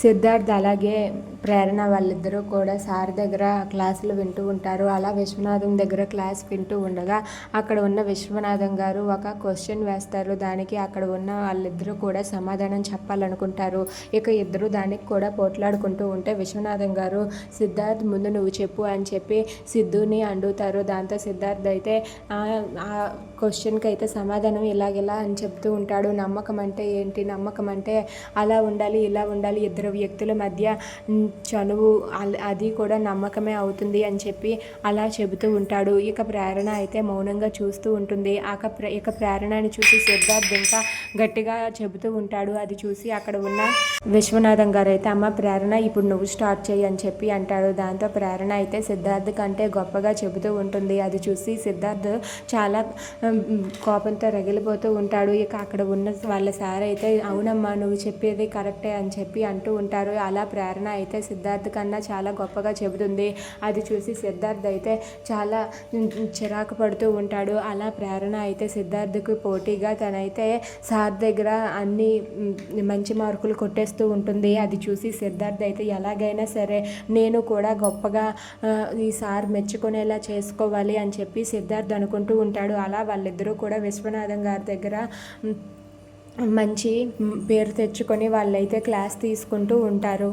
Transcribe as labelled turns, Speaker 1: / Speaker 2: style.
Speaker 1: సిద్ధార్థ్ అలాగే ప్రేరణ వాళ్ళిద్దరూ కూడా సార్ దగ్గర క్లాసులు వింటూ ఉంటారు. అలా విశ్వనాథం దగ్గర క్లాస్ వింటూ ఉండగా అక్కడ ఉన్న విశ్వనాథం గారు ఒక క్వశ్చన్ వేస్తారు. దానికి అక్కడ ఉన్న వాళ్ళిద్దరూ కూడా సమాధానం చెప్పాలనుకుంటారు. ఇక ఇద్దరు దానికి కూడా పోట్లాడుకుంటూ ఉంటే విశ్వనాథం గారు సిద్ధార్థ్ ముందు నువ్వు చెప్పు అని చెప్పి సిద్ధుని అండుతారు. దాంతో సిద్ధార్థ్ అయితే "ఆ, క్వశ్చన్కి అయితే సమాధానం ఇలాగిలా అని చెప్తూ ఉంటాడు. నమ్మకం అంటే ఏంటి? నమ్మకం అంటే అలా ఉండాలి ఇలా ఉండాలి. ఇద్దరు వ్యక్తుల మధ్య చనువు అది కూడా నమ్మకమే అవుతుంది అని చెప్పి అలా చెబుతూ ఉంటాడు. ఇక ప్రేరణ అయితే మౌనంగా చూస్తూ ఉంటుంది. ఆక ప్ర- ఇక ప్రేరణని చూసి సిద్ధార్థ్ ఇంకా గట్టిగా చెబుతూ ఉంటాడు. అది చూసి అక్కడ ఉన్న విశ్వనాథం గారు అయితే అమ్మ ప్రేరణ ఇప్పుడు నువ్వు స్టార్ట్ చేయి అని చెప్పి అంటాడు. దాంతో ప్రేరణ అయితే సిద్ధార్థ్ కంటే గొప్పగా చెబుతూ ఉంటుంది. అది చూసి సిద్ధార్థ్ చాలా కోపంతో రగిలిపోతూ ఉంటాడు. ఇక అక్కడ ఉన్న వాళ్ళ సార్ అయితే అవునమ్మా నువ్వు చెప్పేది కరెక్టే అని చెప్పి అంటూ ఉంటారు. అలా ప్రేరణ అయితే సిద్ధార్థ్ కన్నా చాలా గొప్పగా చెబుతుంది. అది చూసి సిద్ధార్థ్ అయితే చాలా చిరాకు పడుతూ ఉంటాడు. అలా ప్రేరణ అయితే సిద్ధార్థ్కి పోటీగా తనైతే సార్ దగ్గర అన్ని మంచి మార్కులు కొట్టేస్తూ ఉంటుంది. అది చూసి సిద్ధార్థ్ అయితే ఎలాగైనా సరే నేను కూడా గొప్పగా ఈ సార్ మెచ్చుకునేలా చేసుకోవాలి అని చెప్పి సిద్ధార్థ్ అనుకుంటూ ఉంటాడు. అలా వాళ్ళిద్దరూ కూడా విశ్వనాథం గారి దగ్గర మంచి పేరు తెచ్చుకొని వాళ్ళైతే క్లాస్ తీసుకుంటూ ఉంటారు.